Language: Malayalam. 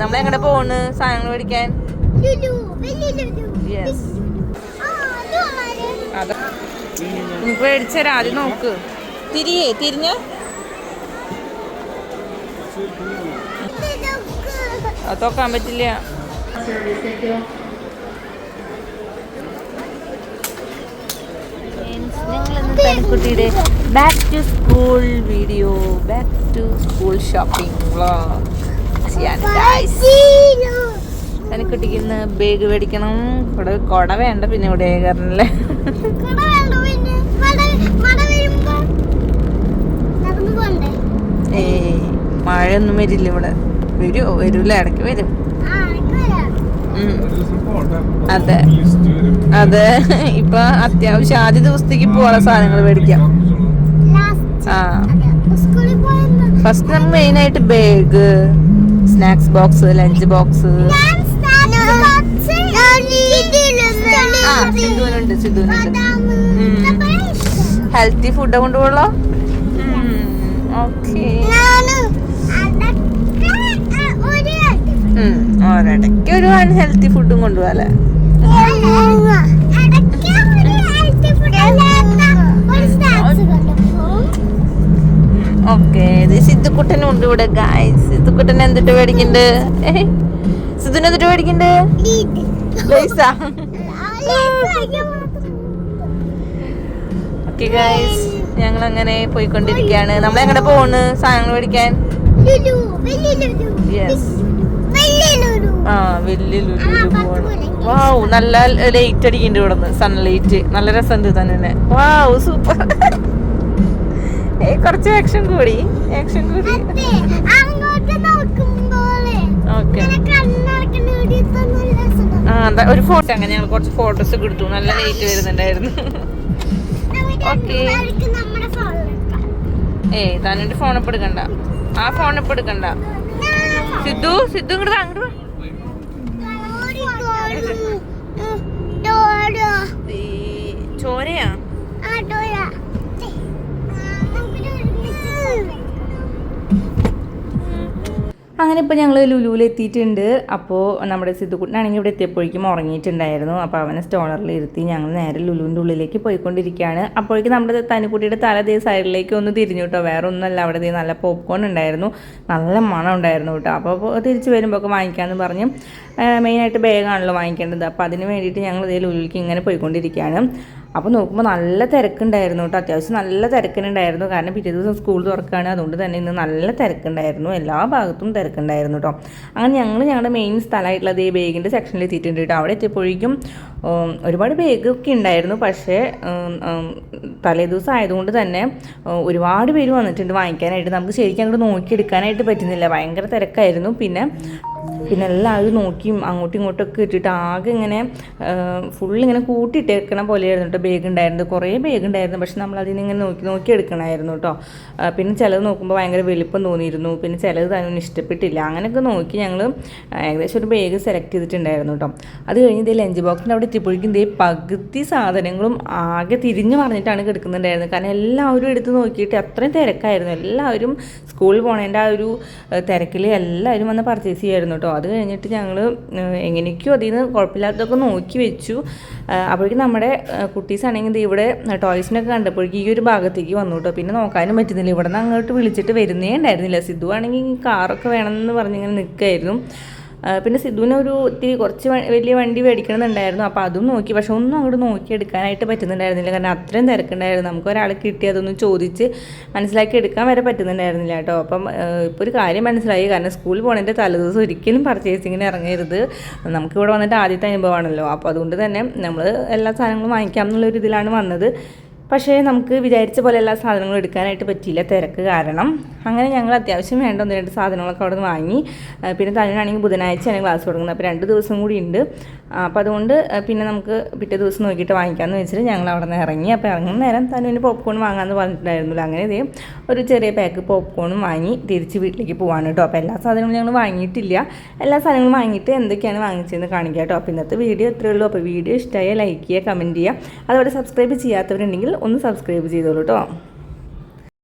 നമ്മൾ എങ്ങനെ പോണ്? സാധനങ്ങൾ മേടിക്കാൻ? നമുക്ക് മേടിച്ചരാ ആദ്യം നോക്ക്. തിരിയേ തിരിഞ്ഞ. അത് നോക്കാൻ പറ്റില്ല. പെൺകുട്ടിയുടെ back to school video back to school shopping vlog ചെയ്യാൻ. തനിക്കുട്ടിക്ക് ഇന്ന് ബാഗ് മേടിക്കണം. ഇവിടെ കുട വേണ്ട പിന്നെ ഇവിടെ കയറണല്ലേ ഏയ് മഴയൊന്നും വരില്ല ഇവിടെ. വരുമോ വരൂല ഇടയ്ക്ക് വരും. അതെ. അതെ. ഇപ്പൊ അത്യാവശ്യം ആദ്യ ദിവസത്തേക്ക് പോകാൻ സാധനങ്ങൾ മേടിക്കാം. ആ. ഫസ്റ്റ് നമ്മൾ മെയിൻ ആയിട്ട് bag snacks box lunch box. ആ ഹെൽത്തി ഫുഡ് കൊണ്ടുപോകണോ ഓക്കെ ഒരിടയ്ക്ക് ഒരു അൺഹെൽത്തി ഫുഡും കൊണ്ടുപോകാല്ലേ സിദ്ധുക്കുട്ടനും ഉണ്ട് ഇവിടെ ഗായ്സ് സിദ്ധുക്കുട്ടൻ എന്തിട്ട് മേടിക്കണ്ട് സിദ്ധുന് എന്തിട്ട് മേടിക്കണ്ട് ഞങ്ങൾ അങ്ങനെ പോയിക്കൊണ്ടിരിക്കുകയാണ്. നമ്മൾ എങ്ങനെ പോണ്? സാധനങ്ങൾ മേടിക്കാൻ? ആ വലിയ വാവ് നല്ല ലൈറ്റ് അടിക്കുന്നുണ്ട് ഇവിടെ നിന്ന് സൺലൈറ്റ്. നല്ല രസമുണ്ട് തന്നെ വാവ് സൂപ്പർ കുറച്ച് ആക്ഷൻ കൂടി. ആക്ഷൻ കൂടി. ഓക്കെ ആ എന്താ ഒരു ഫോട്ടോ അങ്ങനെ ഞങ്ങൾ കുറച്ച് ഫോട്ടോസ് ഒക്കെ എടുത്തു. നല്ല ലൈറ്റ് വരുന്നുണ്ടായിരുന്നു. ഓക്കെ ഏയ് താനെന്റെ ഫോൺ ഇപ്പൊ എടുക്കണ്ട. ആ ഫോൺ ഇപ്പൊ എടുക്കണ്ട. സിദ്ധു സിദ്ധു ഇങ്ങോട്ട് അങ്ങോട്ട് അങ്ങനെ ഇപ്പോൾ ഞങ്ങൾ ലുലുവിലെത്തിയിട്ടുണ്ട്. അപ്പോൾ നമ്മുടെ സിദ്ധുക്കുട്ടനാണെങ്കിൽ ഇവിടെ എത്തിയപ്പോഴേക്കും ഉറങ്ങിയിട്ടുണ്ടായിരുന്നു. അപ്പോൾ അവനെ സ്റ്റോണറിൽ ഇരുത്തി ഞങ്ങൾ നേരെ ലുലുവിന്റെ ഉള്ളിലേക്ക് പോയിക്കൊണ്ടിരിക്കുകയാണ്. അപ്പോഴേക്കും നമ്മുടെ തനിക്കുട്ടിയുടെ തല ദേ സൈഡിലേക്ക് ഒന്ന് തിരിഞ്ഞു കേട്ടോ. വേറെ ഒന്നുമല്ല അവിടെ നല്ല പോപ്കോൺ ഉണ്ടായിരുന്നു. നല്ല മണം ഉണ്ടായിരുന്നു കേട്ടോ. അപ്പോൾ തിരിച്ച് വരുമ്പോൾ ഒക്കെ വാങ്ങിക്കാമെന്ന് പറഞ്ഞ് മെയിനായിട്ട് ബാഗാണല്ലോ വാങ്ങിക്കേണ്ടത്. അപ്പോൾ അതിന് വേണ്ടിയിട്ട് ഞങ്ങൾ ഇതേ ലുലുവിലേക്ക് ഇങ്ങനെ പോയിക്കൊണ്ടിരിക്കുകയാണ്. അപ്പോൾ നോക്കുമ്പോൾ നല്ല തിരക്കുണ്ടായിരുന്നു കേട്ടോ അത്യാവശ്യം നല്ല തിരക്കുണ്ടായിരുന്നു കാരണം പിറ്റേ ദിവസം സ്കൂൾ തുറക്കുകയാണ് അതുകൊണ്ട് തന്നെ ഇന്ന് നല്ല തിരക്കുണ്ടായിരുന്നു. എല്ലാ ഭാഗത്തും തിരക്കുണ്ടായിരുന്നു കേട്ടോ അങ്ങനെ ഞങ്ങൾ ഞങ്ങളുടെ മെയിൻ സ്ഥലമായിട്ടുള്ളത് ഈ ബാഗിന്റെ സെക്ഷനിൽ എത്തിയിട്ടുണ്ട് കേട്ടോ അവിടെ എത്തിയപ്പോഴേക്കും ഒരുപാട് ബേഗൊക്കെ ഉണ്ടായിരുന്നു. പക്ഷേ തലേ ദിവസം ആയതുകൊണ്ട് തന്നെ ഒരുപാട് പേര് വന്നിട്ടുണ്ട് വാങ്ങിക്കാനായിട്ട്. നമുക്ക് ശരിക്കും അങ്ങോട്ട് നോക്കിയെടുക്കാനായിട്ട് പറ്റുന്നില്ല. ഭയങ്കര തിരക്കായിരുന്നു. പിന്നെ പിന്നെ എല്ലാവരും നോക്കിയും അങ്ങോട്ടും ഇങ്ങോട്ടൊക്കെ ഇട്ടിട്ട് ആകെ ഇങ്ങനെ ഫുൾ ഇങ്ങനെ കൂട്ടിയിട്ടേക്കണ പോലെയായിരുന്നു കേട്ടോ ബേഗ് ഉണ്ടായിരുന്നത്. കുറേ ബേഗ് ഉണ്ടായിരുന്നു. പക്ഷെ നമ്മൾ അതിനിങ്ങനെ നോക്കി നോക്കി എടുക്കണമായിരുന്നു കേട്ടോ പിന്നെ ചിലത് നോക്കുമ്പോൾ ഭയങ്കര വലിപ്പം തോന്നിയിരുന്നു. പിന്നെ ചിലത് തന്നെ ഇഷ്ടപ്പെട്ടില്ല. അങ്ങനെയൊക്കെ നോക്കി ഞങ്ങൾ ഏകദേശം ഒരു ബേഗ് സെലക്ട് ചെയ്തിട്ടുണ്ടായിരുന്നു കേട്ടോ അത് കഴിഞ്ഞ് ഇതേ ലഞ്ച് ബോക്സിന്റെ അവിടെ എത്തിയപ്പോഴേക്കും ഇതേ പകുതി സാധനങ്ങളും ആകെ തിരിഞ്ഞു പറഞ്ഞിട്ടാണ് കിടക്കുന്നുണ്ടായിരുന്നത്. കാരണം എല്ലാവരും എടുത്ത് നോക്കിയിട്ട് അത്രയും തിരക്കായിരുന്നു. എല്ലാവരും സ്കൂളിൽ പോണതിന്റെ ആ ഒരു തിരക്കിൽ എല്ലാവരും വന്ന് പർച്ചേസ് ചെയ്യായിരുന്നു കേട്ടോ. അത് കഴിഞ്ഞിട്ട് ഞങ്ങൾ എങ്ങനെയൊക്കെയോ അതിൽ നിന്ന് കുഴപ്പമില്ലാത്തതൊക്കെ നോക്കി വെച്ചു. അപ്പോഴേക്കും നമ്മുടെ കുട്ടീസ് ആണെങ്കിൽ ഇവിടെ ടോയ്സിനൊക്കെ കണ്ടപ്പോഴേക്കും ഈ ഒരു ഭാഗത്തേക്ക് വന്നു കേട്ടോ. പിന്നെ നോക്കാനും പറ്റുന്നില്ല. ഇവിടെ നിന്ന് അങ്ങോട്ട് വിളിച്ചിട്ട് വരുന്നേ ഉണ്ടായിരുന്നില്ല. സിദ്ധു ആണെങ്കിൽ കാറൊക്കെ വേണമെന്ന് പറഞ്ഞിങ്ങനെ നിൽക്കായിരുന്നു. പിന്നെ സിദ്ധുവിന് ഒരു ഇത്തിരി കുറച്ച് വലിയ വണ്ടി മേടിക്കണമെന്നുണ്ടായിരുന്നു. അപ്പോൾ അതും നോക്കി. പക്ഷെ ഒന്നും അങ്ങോട്ട് നോക്കിയെടുക്കാനായിട്ട് പറ്റുന്നുണ്ടായിരുന്നില്ല. കാരണം അത്രയും തിരക്കുണ്ടായിരുന്നു. നമുക്ക് ഒരാളെ കിട്ടി അതൊന്ന് ചോദിച്ച് മനസ്സിലാക്കി എടുക്കാൻ വരെ പറ്റുന്നുണ്ടായിരുന്നില്ല കേട്ടോ. അപ്പം ഇപ്പോൾ ഒരു കാര്യം മനസ്സിലായി. കാരണം സ്കൂളിൽ പോകണതിന്റെ തലേദിവസം ഒരിക്കലും പർച്ചേസിങ്ങിന് ഇറങ്ങരുത്. നമുക്കിവിടെ വന്നിട്ട് ആദ്യത്തെ അനുഭവമാണല്ലോ. അപ്പോൾ അതുകൊണ്ട് തന്നെ നമ്മൾ എല്ലാ സാധനങ്ങളും വാങ്ങിക്കാം എന്നുള്ളൊരു ഇതിലാണ് വന്നത്. പക്ഷേ നമുക്ക് വിചാരിച്ച പോലെ എല്ലാ സാധനങ്ങളും എടുക്കാനായിട്ട് പറ്റിയില്ല തിരക്ക് കാരണം. അങ്ങനെ ഞങ്ങൾ അത്യാവശ്യം വേണ്ട ഒന്ന് രണ്ട് സാധനങ്ങളൊക്കെ അവിടെ നിന്ന് വാങ്ങി. പിന്നെ തനിയാണെങ്കിൽ ബുധനാഴ്ചയാണ് ക്ലാസ് തുടങ്ങുന്നത് അപ്പോൾ രണ്ട് ദിവസം കൂടി ഉണ്ട്. അപ്പോൾ അതുകൊണ്ട് പിന്നെ നമുക്ക് പിറ്റേ ദിവസം നോക്കിയിട്ട് വാങ്ങിക്കാമെന്ന് വെച്ചിട്ട് ഞങ്ങൾ അവിടെ നിന്ന് ഇറങ്ങി. അപ്പോൾ ഇറങ്ങുന്ന നേരം തനുവിന് പോപ്കോൺ വാങ്ങാമെന്ന് പറഞ്ഞിട്ടുണ്ടായിരുന്നില്ല. അങ്ങനെ ഇതേ ഒരു ചെറിയ പാക്ക് പോപ്കോണും വാങ്ങി തിരിച്ച് വീട്ടിലേക്ക് പോവാണ് കേട്ടോ. അപ്പോൾ എല്ലാ സാധനങ്ങളും ഞങ്ങൾ വാങ്ങിയിട്ടില്ല. എല്ലാ സാധനങ്ങളും വാങ്ങിയിട്ട് എന്തൊക്കെയാണ് വാങ്ങിച്ചതെന്ന് കാണിക്കാം കേട്ടോ. അപ്പോൾ ഇന്നത്തെ വീഡിയോ ഇത്രയേ ഉള്ളൂ. അപ്പോൾ വീഡിയോ ഇഷ്ടമായ ലൈക്ക് ചെയ്യുക കമന്റ് ചെയ്യുക. അതുപോലെ സബ്സ്ക്രൈബ് ചെയ്യാത്തവരുണ്ടെങ്കിൽ ഒന്ന് സബ്സ്ക്രൈബ് ചെയ്തോളൂ കേട്ടോ